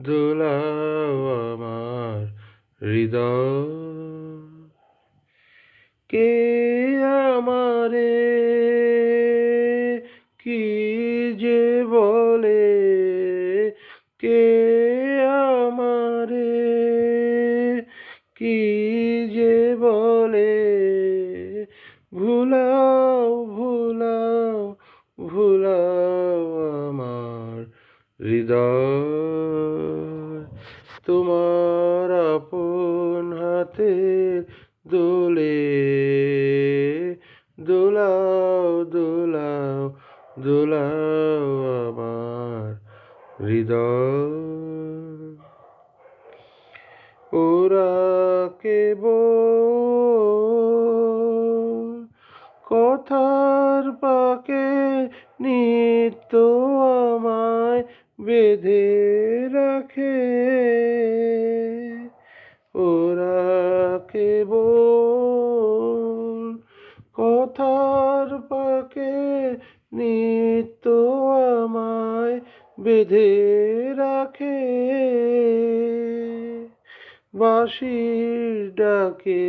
দোলাও আমার হৃদয়। কে আমারে কি যে বলে? কে আমারে কি যে বলে? ভুলাও ভুলাও ভুলাও আমার হৃদয়। হাতের দোলে, দোলাও দোলাও দোলাও আমার হৃদয়। ওরা কেবল কথার পাকে নিত্য আমায় বেঁধে রাখে। নিত্য আমায় বেঁধে রাখে। বাঁশির ডাকে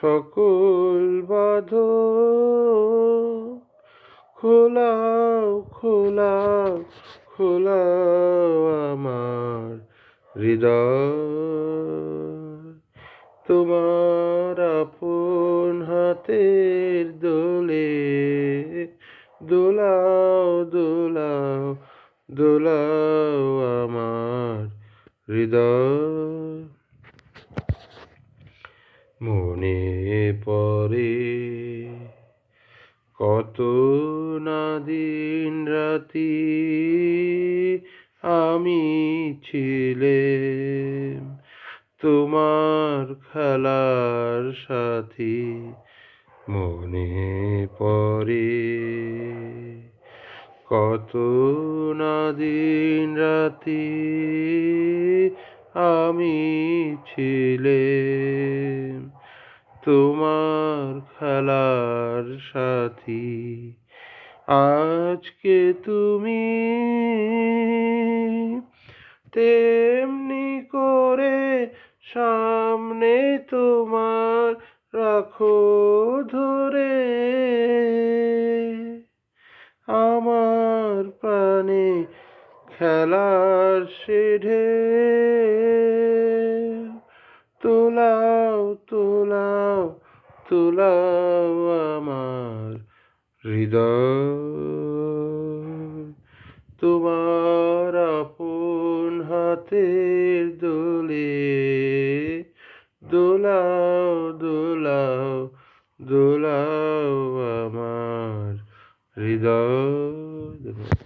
সকল বাধ খোলাও খোলাও খোলাও আমার হৃদয়। তোমার আপন হাতের দোলে দোলাও দোলাও দোলাও আমার হৃদয়। মনে পড়ে কত না দিন রাতি আমি ছিলে তোমার খেলার সাথী। মনে পড়ে কত না দিন রাতি আমি ছিলে তোমার খেলার সাথী। আজকে তুমি তেমনি করে সামনে তোমার রাখো ধরে আমার প্রাণে খেলার সেঢে তোলাও তোলাও তোলাও আমার হৃদয়। তোমার আপন হাতের দোলে দোলাও দোলাও দোলাও আমার হৃদয়।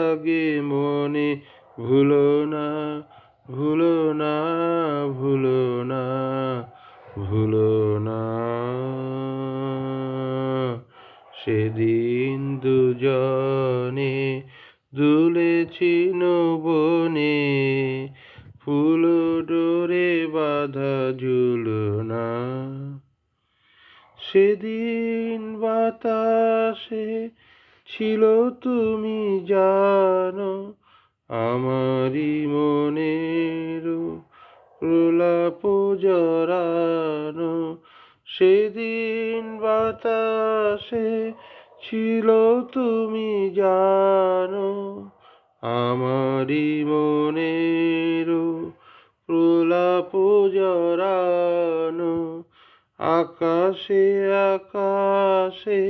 জাগে মনে, ভুলো না ভুলো না ভুলো না ভুলো না। সেদিন দুজনে দুলেছি বনে ফুল ডোরে বাধা ঝুলনা সেদিন বাতাসে ছিল তুমি জানো, আমারই মনের প্রলাপ জড়ানো। সেদিন বাতাসে ছিল তুমি জানো, আমারই মনেরও প্রলাপ জরানো আকাশে আকাশে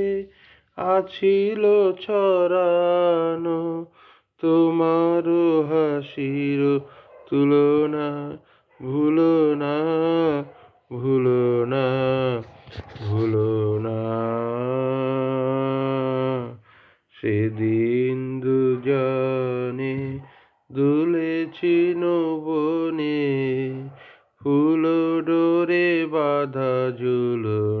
আছিল ছড়ানো, তোমার হাসির তুলনা ভুলো না ভুলো না ভুলো না। সেদিন দুজনে দুলেছি নবনে, ফুল ডোরে বাধা ঝুলনা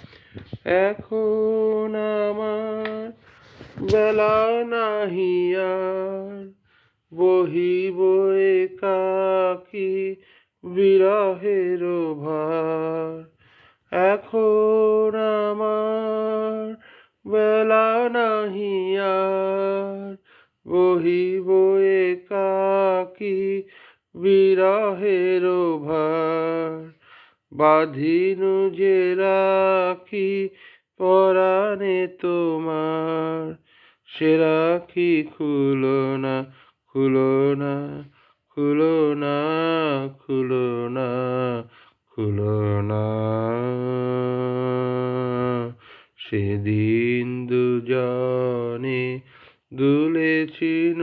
এখন আমার বেলা নাহি আর বহিব একাকি বিরহের ভার। এখন আমার বেলা নাহি আর বহিব একাকি বিরহের ভার। বাঁধিনু যে রাখি পরাণে তোমার, সে রাখি খুলো না খুলো না খুলো না খুলো না খুলো না। সেদিন দুজনে দুলেছি